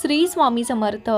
श्री स्वामी समर्थ.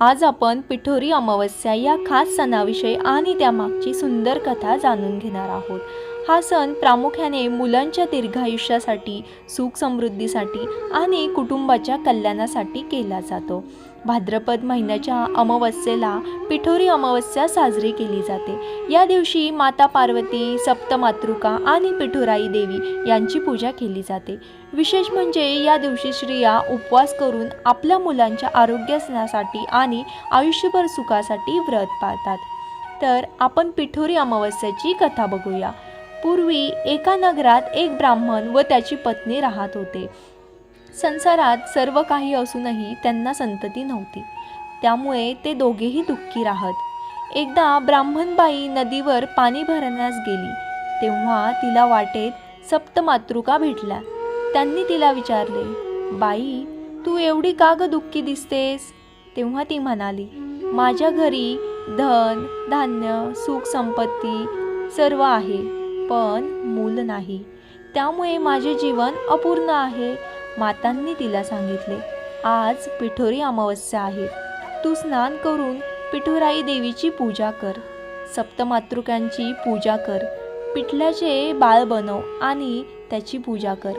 आज आपण पिठोरी अमावस्या या खास सणाविषयी आणि त्यामागची सुंदर कथा जाणून घेणार आहोत. हा सण प्रामुख्याने मुलांच्या दीर्घायुष्यासाठी सुख समृद्धीसाठी आणि कुटुंबाच्या कल्याणासाठी केला जातो. भाद्रपद महिन्याच्या अमावस्येला पिठोरी अमावस्या साजरी केली जाते. या दिवशी माता पार्वती सप्तमातृका आणि पिठोराई देवी यांची पूजा केली जाते. विशेष म्हणजे या दिवशी स्त्रिया उपवास करून आपल्या मुलांच्या आरोग्यासाठी आणि आयुष्यभर सुखासाठी व्रत पाळतात. तर आपण पिठोरी अमावस्याची कथा बघूया. पूर्वी एका नगरात एक ब्राह्मण व त्याची पत्नी राहत होते. संसारात सर्व काही असूनही त्यांना संतती नव्हती. त्यामुळे ते दोघेही दुःखी राहत. एकदा ब्राह्मणबाई नदीवर पाणी भरण्यास गेली. तेव्हा तिला वाटेत सप्तमातृका भेटल्या. त्यांनी तिला विचारले बाई तू एवढी का ग दुःखी दिसतेस? तेव्हा ती म्हणाली माझ्या घरी धन धान्य सुख संपत्ती सर्व आहे. पण मूल नाही. त्यामुळे माझे जीवन अपूर्ण आहे मातांनी तिला सांगितले. आज पिठोरी अमावस्या आहे. तू स्नान करून पिठोराई देवीची पूजा कर. सप्तमातृकांची पूजा कर. पिठल्याचे बाळ बनव आणि त्याची पूजा कर.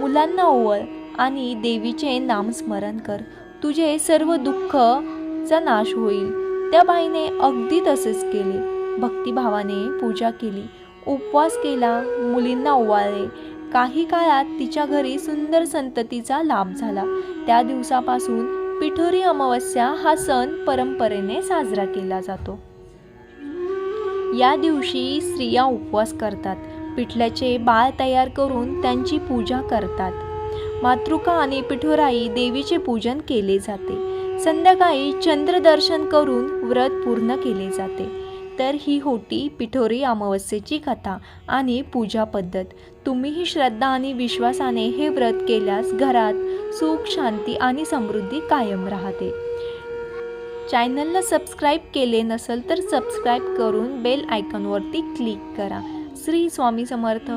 मुलांना ओवळ आणि देवीचे नामस्मरण कर. तुझे सर्व दुःखचा नाश होईल. त्या बाईने अगदी तसेच केले. भक्तिभावाने पूजा केली. उपवास केला मुलींना ओवाळले. काही काळात तिच्या घरी सुंदर संततीचा लाभ झाला. त्या दिवसापासून पिठोरी अमावस्या हा सण परंपरेने साजरा केला जातो. या दिवशी स्त्रिया उपवास करतात. पिठल्याचे बाळ तयार करून त्यांची पूजा करतात. मातृका आणि पिठोराई देवीचे पूजन केले जाते. संध्याकाळी चंद्रदर्शन करून व्रत पूर्ण केले जाते. तर ही होती पिठोरी अमावस्येची कथा आणि पूजा पद्धत. तुम्हीही श्रद्धा आणि विश्वासाने हे व्रत केल्यास घरात सुख शांती आणि समृद्धी कायम राहते. चॅनलला सबस्क्राईब केले नसेल तर सबस्क्राईब करून बेल आयकॉनवरती क्लिक करा. श्री स्वामी समर्थ.